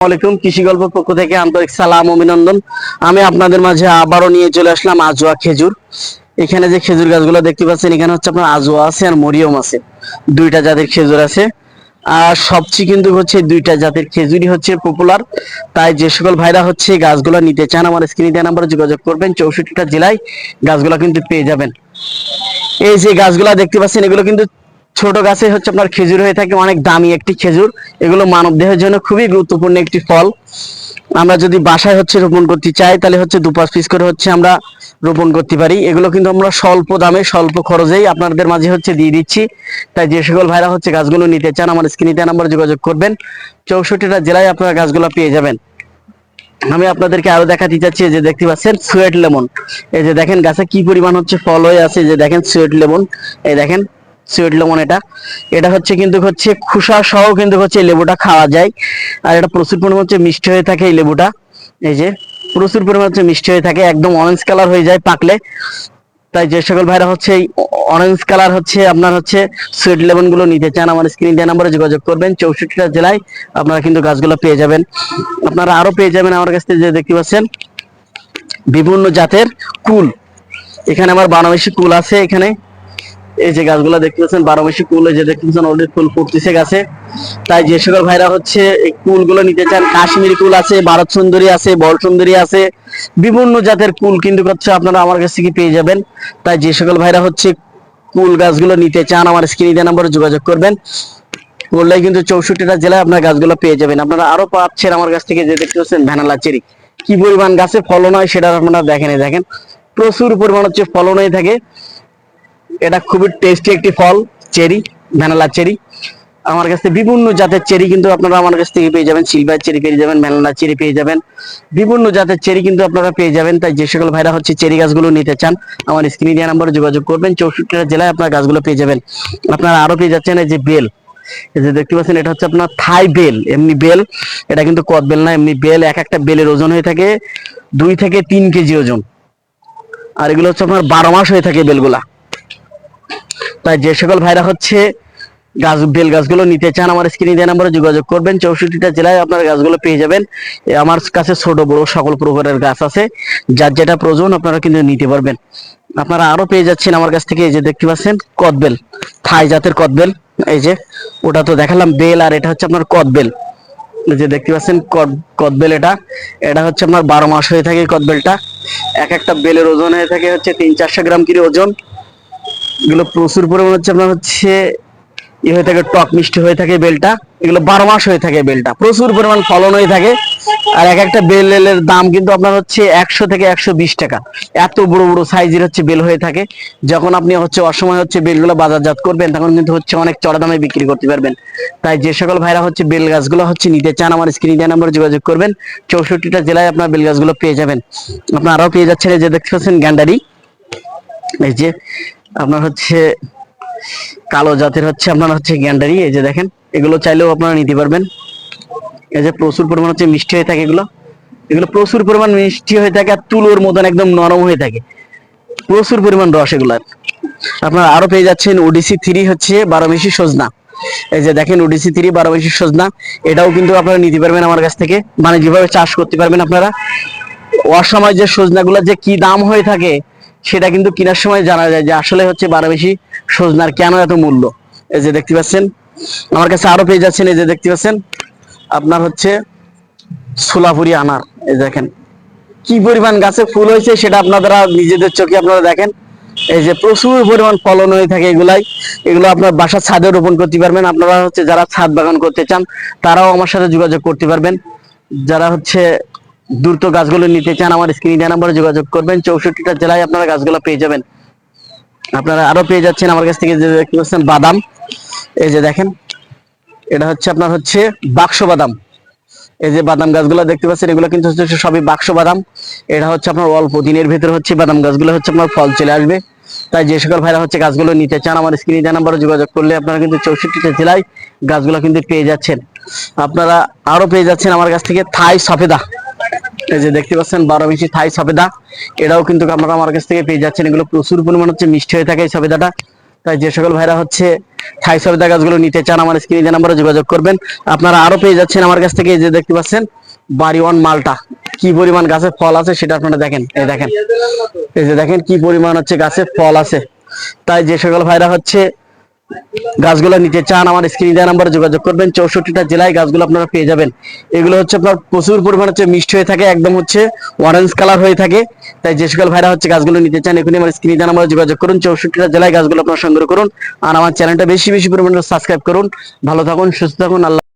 আলাইকুম, কৃষি গল্প পক্ষ থেকে আন্তরিক সালাম, অভিনন্দন। আমি আপনাদের মাঝে আবারও নিয়ে চলে আসলাম আজোয়া খেজুর। এখানে যে খেজুর গাছগুলো দেখতে পাচ্ছেন, এখানে হচ্ছে আপনার আজোয়া আছে আর মরিয়ম আছে। দুইটা জাতের খেজুর আছে। আর সবচেয়ে কিন্তু হচ্ছে দুইটা জাতের খেজুরই হচ্ছে পপুলার তাই যে সকল ভাইরা হচ্ছে গাছগুলো নিতে চান, আমার স্ক্রিনে দেওয়া নাম্বারে যোগাযোগ করবেন, চৌষট্টিটা জেলায় গাছগুলো কিন্তু পেয়ে যাবেন। এই যে গাছগুলা দেখতে পাচ্ছেন, এগুলো কিন্তু ছোট গাছে হচ্ছে আপনার খেজুর হয়ে থাকে, অনেক দামি একটি খেজুর। এগুলো মানব দেহের জন্য খুবই গুরুত্বপূর্ণ একটি ফল। আমরা যদি বাসায় হচ্ছে রোপণ করতে চাই, তাহলে হচ্ছে দু পাঁচ পিস করে হচ্ছে আমরা রোপণ করতে পারি। এগুলো কিন্তু আমরা স্বল্প দামে, স্বল্প খরচেই আপনাদের মাঝে হচ্ছে দিয়ে দিচ্ছি। তাই যে সকল ভাইরা হচ্ছে গাছগুলো নিতে চান, আমার স্ক্রিনে নাম্বার যোগাযোগ করবেন। চৌষট্টিটা জেলায় আপনারা গাছগুলো পেয়ে যাবেন। আমি আপনাদেরকে আরও দেখাতে চাচ্ছি যে দেখতে পাচ্ছেন, সুয়েট লেমন। এই যে দেখেন গাছে কি পরিমাণ হচ্ছে ফল হয়ে আছে যে দেখেন সুয়েট লেমন। এই দেখেন সুয়েট লেমন এটা। এটা হচ্ছে কিন্তু হচ্ছে খুসা সহ কিন্তু হচ্ছে লেবুটা খাওয়া যায়। আর এটা প্রচুর পরিমাণ হচ্ছে মিষ্টি হয়ে থাকে এই লেবুটা। এই যে প্রচুর পরিমাণ হচ্ছে মিষ্টি হয়ে থাকে, একদম অরেঞ্জ কালার হয়ে যায় পাকলে। তাই যে সকল ভাইরা হচ্ছে এই অরেঞ্জ কালার হচ্ছে আপনার হচ্ছে সুইট লেমনগুলো নিতে চান, আমার স্ক্রিন দেওয়া নাম্বারে যোগাযোগ করবেন। চৌষট্টিটা জেলায় আপনারা কিন্তু গাছগুলো পেয়ে যাবেন। আপনারা আরও পেয়ে যাবেন আমার কাছ থেকে যে দেখতে পাচ্ছেন। বিভিন্ন জাতের কুল। এখানে আমার বারোমেশি কুল আছে এখানে। এই যে গাছগুলো দেখতে পাচ্ছেন বারোমেশি কুল এই যে দেখতে পাচ্ছেন অলরেডি ফুল ফুটতেছে গাছে। তাই যে সকল ভাইরা হচ্ছে এই কুলগুলো নিতে চান, কাশ্মীরি কুল আছে, ভারত সুন্দরী আছে বল সুন্দরী আছে, বিভিন্ন জাতের কুল কিন্তু হচ্ছে আপনারা আমার কাছ থেকে পেয়ে যাবেন। তাই যে সকল ভাইরা হচ্ছে কুল গাছগুলো নিতে চান, আমার স্ক্রিনে দেওয়া নাম্বারে যোগাযোগ করবেন। করলেই কিন্তু চৌষট্টিটা জেলায় আপনার গাছগুলো পেয়ে যাবেন। আপনারা আরও পাচ্ছেন আমার কাছ থেকে যে দেখতে পাচ্ছেন, ভ্যানালা চেরি। কি পরিমাণ গাছে ফলন হয় সেটা আপনারা দেখেন দেখেন। প্রচুর পরিমাণ হচ্ছে ফলন হয়ে থাকে। এটা খুবই টেস্টি একটি ফল, চেরি, ভ্যানালা চেরি। আমার কাছে বিভিন্ন জাতের চেরি কিন্তু আপনারা আমার কাছ থেকে পেয়ে যাবেন। সিলভার চেরি পেয়ে যাবেন, ভ্যানালা চেরি পেয়ে যাবেন। বিভিন্ন জাতের চেরি কিন্তু আপনারা পেয়ে যাবেন। তাই যে সকল ভাইরা হচ্ছে চেরি গাছগুলো নিতে চান, আমার স্ক্রিনে দেওয়া নাম্বারে যোগাযোগ করবেন। চৌষট্টিটা জেলায় আপনার গাছগুলো পেয়ে যাবেন। আপনারা আরও পেয়ে যাচ্ছেন এই যে বেল। এই যে দেখতে পাচ্ছেন, এটা হচ্ছে আপনার থাই বেল। এমনি বেল, এটা কিন্তু কদ বেল না, এমনি বেল, এক একটা বেলের ওজন হয়ে থাকে দুই থেকে তিন কেজি ওজন। আর এগুলো হচ্ছে আপনার বারো মাস হয়ে থাকে বেলগুলা। তাই যে সকল ভাইরা হচ্ছে গাছ, বেল গাছগুলো নিতে চান, আমার স্ক্রিনে দেওয়া নাম্বারে যোগাযোগ করবেন। চৌষট্টিটা জেলায় আপনার গাছগুলো পেয়ে যাবেন। আমার কাছে ছোট, বড় সকল প্রকারের গাছ আছে। যার যেটা প্রয়োজন আপনারা কিন্তু নিতে পারবেন। আপনারা আরও পেয়ে যাচ্ছেন আমার কাছ থেকে এই যে দেখতে পাচ্ছেন কদবেল থাই জাতের কদবেল এই যে, ওটা তো দেখালাম, বেল আর এটা হচ্ছে আপনার কদবেল যে দেখতে পাচ্ছেন, কদ- কদবেল এটা। এটা হচ্ছে আপনার বারো মাস হয়ে থাকে কদবেলটা এক একটা বেলের ওজন হয়ে থাকে হচ্ছে তিন চারশো গ্রাম করে ওজন। এগুলো প্রচুর পরিমাণ হচ্ছে আপনার হচ্ছে ই হয়ে থাকে, টক মিষ্টি হয়ে থাকে বেলটা। এগুলো বারো মাস হয়ে থাকে বেলটা। প্রচুর পরিমাণ ফলন হয়ে থাকে। আর এক একটা বেলের দাম কিন্তু আপনার হচ্ছে একশো থেকে একশো বিশ টাকা। এত বড় বড় সাইজের হচ্ছে বেল হয়ে থাকে। যখন আপনি হচ্ছে অসময় হচ্ছে বেলগুলো বাজারজাত করবেন, তখন কিন্তু হচ্ছে অনেক চড়া দামে বিক্রি করতে পারবেন। তাই যে সকল ভাইরা হচ্ছে বেল গাছগুলো হচ্ছে নিতে চান, আমার স্ক্রিনে দেওয়া নাম্বার যোগাযোগ করবেন। চৌষট্টিটা জেলায় আপনার বেল গাছগুলো পেয়ে যাবেন। আপনার আরও পেয়ে যাচ্ছেন যে দেখতে পাচ্ছেন গ্যান্ডারি। এই যে আপনার হচ্ছে কালো জাতের হচ্ছে আপনার হচ্ছে গ্যান্ডারি, এই যে দেখেন, এগুলো চাইলেও আপনারা নিতে পারবেন। এই যে প্রচুর পরিমাণ হচ্ছে মিষ্টি হয়ে থাকে এগুলো। এগুলো প্রচুর পরিমাণ মিষ্টি হয়ে থাকে আর তুলোর মতন একদম নরম হয়ে থাকে। প্রচুর পরিমাণ রস এগুলার আপনারা আরও পেয়ে যাচ্ছেন ওডিসি থ্রি হচ্ছে বারো মেশি সজনা। এই যে দেখেন ওডিসি থ্রি বারো মেশি সজনা, এটাও কিন্তু আপনারা নিতে পারবেন আমার কাছ থেকে। মানে যেভাবে চাষ করতে পারবেন আপনারা। অসময় যে সজনাগুলো যে কি দাম হয়ে থাকে সেটা কিন্তু কেনার সময় জানা যায় যে আসলে হচ্ছে বারো বেশি সজনার কেন এত মূল্য? এই যে দেখতে পাচ্ছেন, আমার কাছে আরও পেয়ে যাচ্ছেন এই যে দেখতে পাচ্ছেন, আপনার হচ্ছে সোলাপুরি আনার, এই দেখেন, কি পরিমাণ গাছে ফুল হয়েছে সেটা আপনারা নিজেদের চোখে আপনারা দেখেন। এই যে প্রচুর পরিমাণ ফলন হয়ে থাকে এগুলাই, এগুলো আপনার বাসার ছাদে রোপণ করতে পারবেন। আপনারা হচ্ছে যারা ছাদ বাগান করতে চান, তারাও আমার সাথে যোগাযোগ করতে পারবেন। যারা হচ্ছে দ্রুত গাছগুলো নিতে চান, আমার স্ক্রিনে দেওয়া নাম্বারে যোগাযোগ করবেন। চৌষট্টিটা জেলায় আপনারা গাছগুলো পেয়ে যাবেন। আপনারা আরও পেয়ে যাচ্ছেন আমার কাছ থেকে যে দেখতে পাচ্ছেন বাদাম। এই যে দেখেন, এটা হচ্ছে আপনার হচ্ছে বাক্স বাদাম। এই যে বাদাম গাছগুলো দেখতে পাচ্ছেন, এগুলো কিন্তু হচ্ছে সবই বাক্স বাদাম। এটা হচ্ছে আপনার অল্প দিনের ভেতরে হচ্ছে বাদাম গাছগুলো হচ্ছে আপনার ফল চলে আসবে। তাই যে সকল ভাইরা হচ্ছে গাছগুলো নিতে চান, আমার স্ক্রিনে দেওয়া নাম্বারে যোগাযোগ করলে আপনারা কিন্তু চৌষট্টিটা জেলায় গাছগুলো কিন্তু পেয়ে যাচ্ছেন। আপনারা আরও পেয়ে যাচ্ছেন আমার কাছ থেকে থাই সফেদা। এই যে দেখতে পাচ্ছেন, বারো মিশি থাই সবেদা এটাও কিন্তু আপনারা আমার কাছ থেকে পেয়ে যাচ্ছেন। এগুলো প্রচুর পরিমাণ হচ্ছে মিষ্টি হয়ে থাকে এই সফেদাটা তাই যে সকল ভাইরা হচ্ছে থাই সবেদা গাছগুলো নিতে চান, আমার স্ক্রিনে যে নাম্বারে যোগাযোগ করবেন। আপনারা আরও পেয়ে যাচ্ছেন আমার কাছ থেকে এই যে দেখতে পাচ্ছেন বাড়ি ওয়ান মালটা। কি পরিমাণ গাছে ফল আছে সেটা আপনারা দেখেন। এই দেখেন। এই যে দেখেন কি পরিমাণ হচ্ছে গাছে ফল আছে। তাই যে সকল ভাইরা হচ্ছে গাছগুলো নিতে চান, আমার দেওয়া নাম্বারে যোগাযোগ করবেন। চৌষট্টিটা জেলায় গাছগুলো আপনারা পেয়ে যাবেন। এগুলো হচ্ছে আপনার প্রচুর হচ্ছে হয়ে থাকে, একদম হচ্ছে অরেঞ্জ কালার হয়ে থাকে। তাই যে সকল ভাইরা হচ্ছে গাছগুলো নিতে চান আমার স্ক্রিন দেওয়া নাম্বারে যোগাযোগ করুন। চৌষট্টিটা জেলায় গাছগুলো আপনারা সংগ্রহ করুন। আর আমার চ্যানেলটা বেশি বেশি পরিমাণে সাবস্ক্রাইব করুন। ভালো থাকুন, সুস্থ থাকুন, আল্লাহ